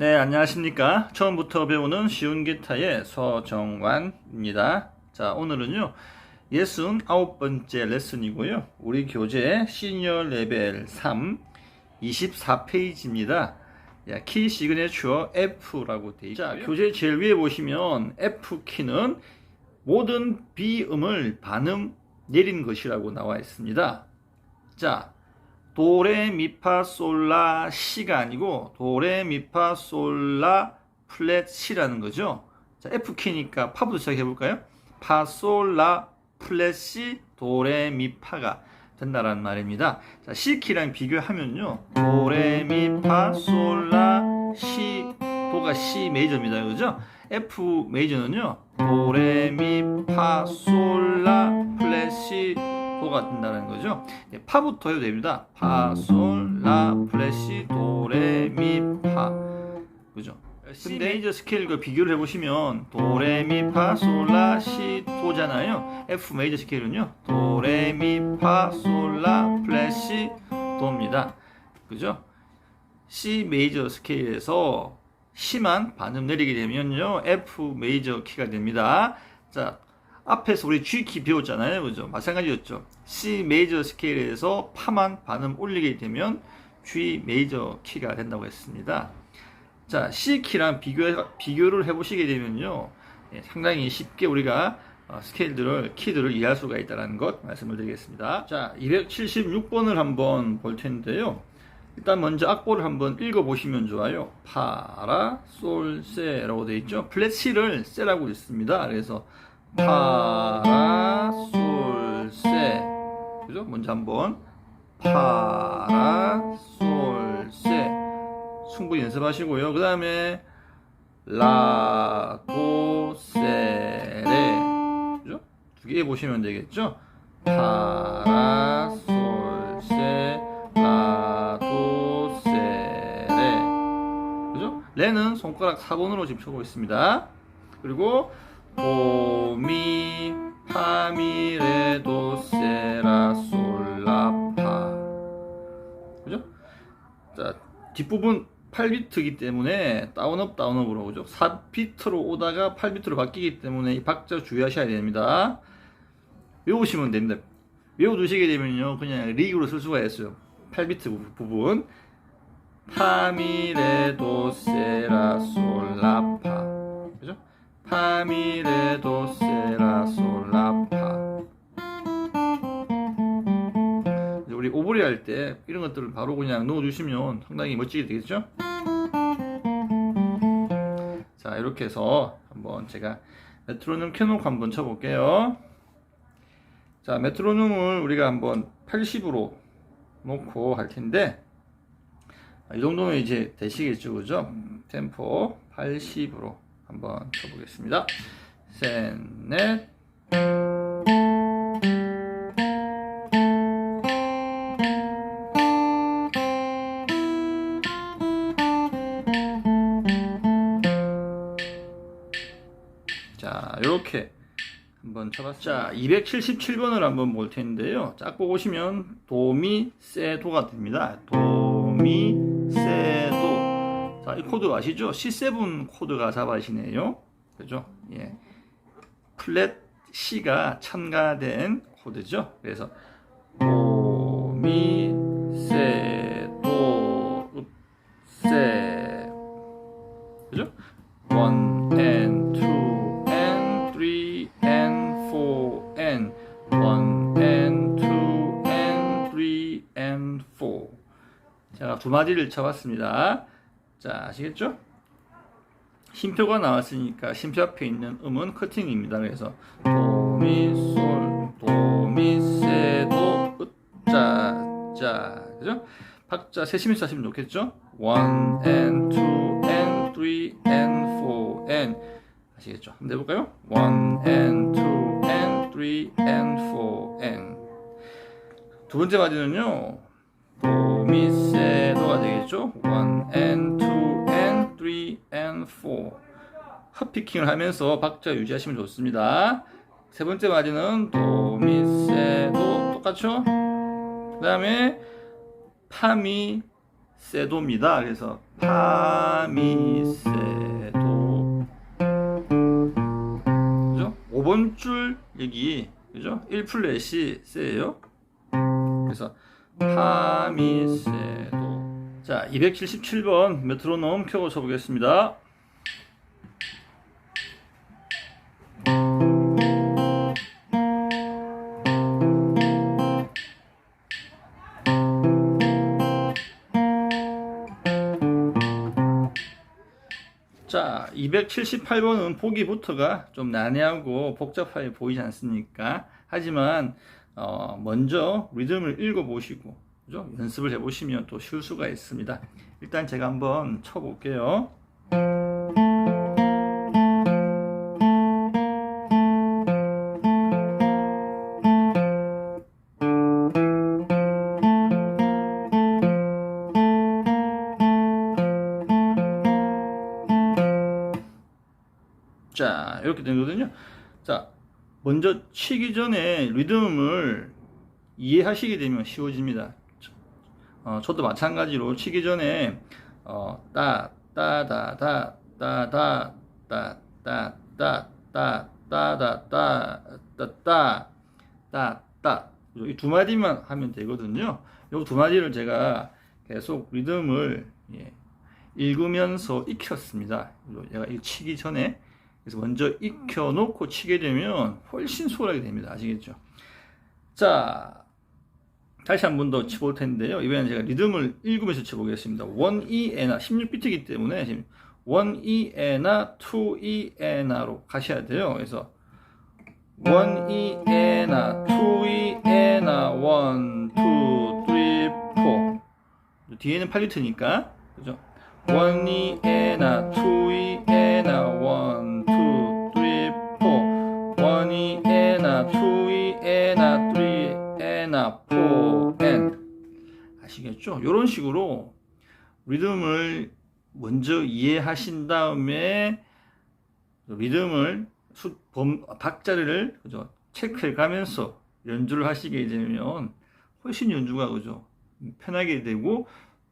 네, 안녕하십니까. 처음부터 배우는 쉬운 기타의 서정환입니다. 자, 오늘은요, 69번째 레슨이고요. 우리 교재 시니어 레벨 3, 24페이지입니다. 야, 키 시그네처 F라고 되어 있고요. 자, 교재 제일 위에 보시면 F 키는 모든 B음을 반음 내린 것이라고 나와 있습니다. 자, 도레미파솔라 시가 아니고 도레미파솔라 플랫 시라는 거죠. 자, F 키니까 파부터 시작해 볼까요? 파솔라 플랫 시 도레미파가 된다라는 말입니다. 자, C 키랑 비교하면요. 도레미파솔라 시 도가 C 메이저입니다. 그죠? F 메이저는요. 도레미파솔라 플랫 시 도가 된다는 거죠. 네, 파부터 해도 됩니다. 파, 솔, 라, 플래시, 도, 레, 미, 파. 그죠? C 메이저 스케일 그 비교를 해보시면 도, 레, 미, 파, 솔, 라, 시, 도잖아요. F 메이저 스케일은요. 도, 레, 미, 파, 솔, 라, 플래시, 도입니다. 그죠? C 메이저 스케일에서 C만 반음 내리게 되면요. F 메이저 키가 됩니다. 자, 앞에서 우리 G 키 배웠잖아요. 그죠? 마찬가지였죠. C 메이저 스케일에서 파만 반음 올리게 되면 G 메이저 키가 된다고 했습니다. 자, C 키랑 비교, 비교를 해보시게 되면요. 예, 상당히 쉽게 우리가 어, 스케일들을, 키들을 이해할 수가 있다는 것 말씀을 드리겠습니다. 자, 276번을 한번 볼 텐데요. 일단 먼저 악보를 한번 읽어보시면 좋아요. 파라, 솔, 세라고 되어 있죠. 플랫 C를 세라고 있습니다. 그래서 파라 솔세 그죠? 먼저 한번 파라 솔세 충분히 연습하시고요. 그 다음에 라도세레 그죠? 두 개 보시면 되겠죠? 파라 솔세 라도세레 그죠? 레는 손가락 4번으로 지금 쳐고 있습니다. 그리고 도미 파미레 도 세라 솔라파 그죠? 자 뒷부분 8비트이기 때문에 다운업 다운업으로 그죠? 4비트로 오다가 8비트로 바뀌기 때문에 이 박자 주의하셔야 됩니다. 외우시면 됩니다. 외워두시게 되면요 그냥 리그로 쓸 수가 있어요. 8비트 부분 파미레 도 세라 솔라파? 파미레 도 세라 솔라파 우리 오버리 할 때 이런 것들을 바로 그냥 넣어주시면 상당히 멋지게 되겠죠? 자 이렇게 해서 한번 제가 메트로놈 켜놓고 한번 쳐볼게요 자 메트로놈을 우리가 한번 80으로 놓고 할 텐데 이 정도면 이제 되시겠죠 그죠? 음, 템포 80으로 한번 쳐보겠습니다. 셋, 넷. 자, 이렇게 한번 쳐봤습니다. 자, 277번을 한번 볼 텐데요. 짝보 보시면 도미 세 도가 됩니다. 도미 세도. 자, 이 코드 아시죠? C7 코드가 잡아지네요. 그죠? 예. 플랫 C가 첨가된 코드죠. 그래서 도 미 세도 세 그죠? 1 and 2 and 3 and 4 and 1 and 2 and 3 and 4 제가 두 마디를 쳐봤습니다. 자, 아시겠죠? 심표가 나왔으니까 심표 앞에 있는 음은 커팅입니다. 그래서 도미 솔 도미 세도 으짜 자 그죠? 박자 세심히 하시면 좋겠죠? 1 and 2 and 3 and 4 and 아시겠죠? 한번 해볼까요? 1 and 2 and 3 and 4 and 두 번째 마디는요 도미 세도가 되겠죠? 1 and 2 and 3 and 4 핫피킹을 하면서 박자 유지하시면 좋습니다. 세 번째 마디는 도 미 세 도 똑같죠? 그 다음에 파 미 세 도입니다. 그래서 파 미 세 도 그죠? 5번 줄 여기 그죠? 1 플랫이 세예요. 그래서 파 미 세 도 자 277번 메트로놈 켜고 쳐보겠습니다. 자, 278번은 보기부터가 좀 난해하고 복잡하게 보이지 않습니까? 하지만 어, 먼저 리듬을 읽어보시고 그죠? 연습을 해보시면 또 쉬울 수가 있습니다. 일단 제가 한번 쳐볼게요. 자, 이렇게 되거든요. 자, 먼저 치기 전에 리듬을 이해하시게 되면 쉬워집니다. 어, 저도 마찬가지로 치기 전에 어, 따, 따, 다, 다, 따, 다, 따, 따, 따, 따, 따, 다, 따, 따, 따, 따, 따. 이 두 마디만 하면 되거든요. 이 두 마디를 제가 계속 리듬을 예, 읽으면서 익혔습니다. 얘가 이 치기 전에 그래서 먼저 익혀놓고 치게 되면 훨씬 수월하게 됩니다. 아시겠죠? 자, 다시 한 번 더 쳐볼 텐데요. 이번엔 제가 리듬을 읽으면서 쳐보겠습니다. 1E나 16비트이기 때문에 지금 1E나 2E나로 가셔야 돼요. 그래서 1E나 2E나 1, 2, 3, 4 뒤에는 8비트니까 그죠? 1E나 2E나 1, 1이에나 2이에나 3에나 4엔 아시겠죠? 이런 식으로 리듬을 먼저 이해하신 다음에 리듬을 수, 범, 박자를 그죠? 체크해 가면서 연주를 하시게 되면 훨씬 연주가 그죠? 편하게 되고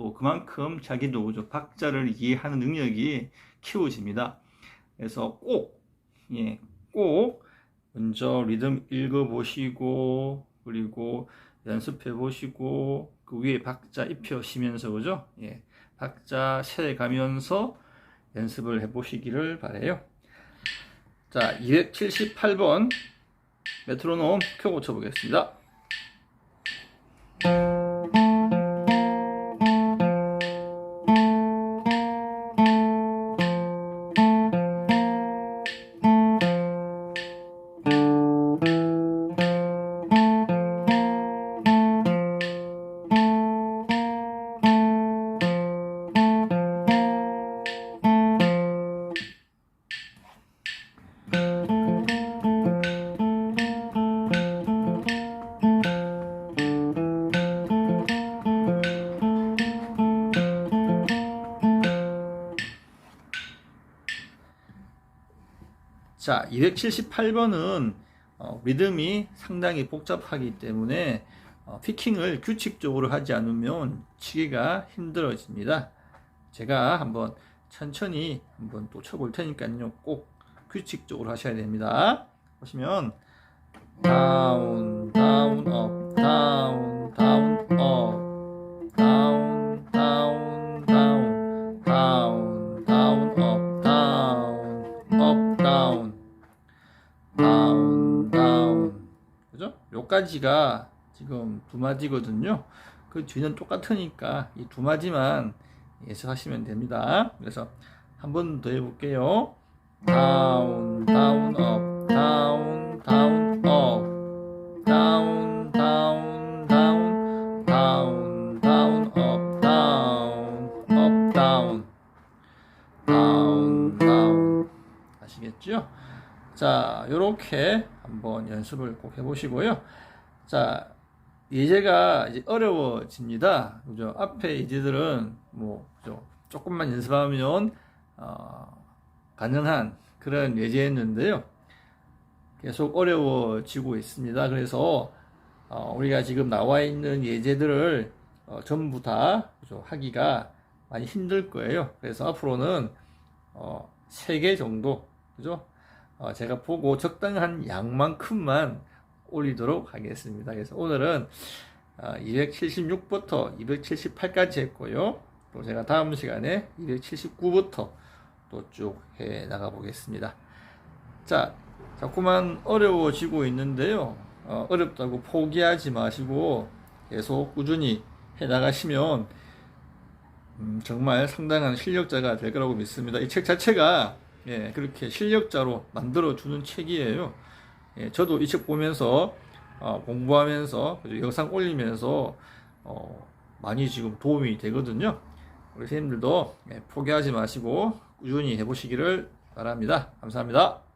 또 그만큼 자기도 그죠? 박자를 이해하는 능력이 키워집니다. 그래서 꼭, 예, 꼭 먼저 리듬 읽어보시고 그리고 연습해 보시고 그 위에 박자 입혀시면서 그죠? 예, 박자 세 가면서 연습을 해 보시기를 바래요. 자, 278번 메트로놈 켜고 쳐보겠습니다. 자, 278번은 어, 리듬이 상당히 복잡하기 때문에 어, 피킹을 규칙적으로 하지 않으면 치기가 힘들어집니다. 제가 한번 천천히 한번 또 쳐볼 테니까요. 꼭 규칙적으로 하셔야 됩니다. 보시면 다운, 다운, 업, 다운, 다운, 업, 다운, 요까지가 지금 두 마디거든요. 그 뒤는 똑같으니까 이 두 마디만 예습하시면 됩니다. 그래서 한 번 더 해볼게요. 다운, 다운, 업, 다운, 다운, 업, 다운, 다운, 다운, 다운, 다운, 업, 다운, 업, 다운, 다운, 다운. 아시겠죠? 자, 요렇게 한번 연습을 꼭 해보시고요. 자, 예제가 이제 어려워집니다. 그죠? 앞에 예제들은 뭐, 그죠? 조금만 연습하면, 어, 가능한 그런 예제였는데요. 계속 어려워지고 있습니다. 그래서, 어, 우리가 지금 나와 있는 예제들을 어, 전부 다 그죠? 하기가 많이 힘들 거예요. 그래서 앞으로는 어, 3개 정도 그죠? 어, 제가 보고 적당한 양만큼만 올리도록 하겠습니다. 그래서 오늘은 어, 276부터 278까지 했고요. 또 제가 다음 시간에 279부터 또 쭉 해 나가 보겠습니다. 자, 자꾸만 어려워지고 있는데요. 어, 어렵다고 포기하지 마시고 계속 꾸준히 해 나가시면 음, 정말 상당한 실력자가 될 거라고 믿습니다. 이 책 자체가 예, 그렇게 실력자로 만들어 주는 책이에요. 예, 저도 이 책 보면서 어, 공부하면서 영상 올리면서 어, 많이 지금 도움이 되거든요. 우리 선생님들도 예, 포기하지 마시고 꾸준히 해보시기를 바랍니다. 감사합니다.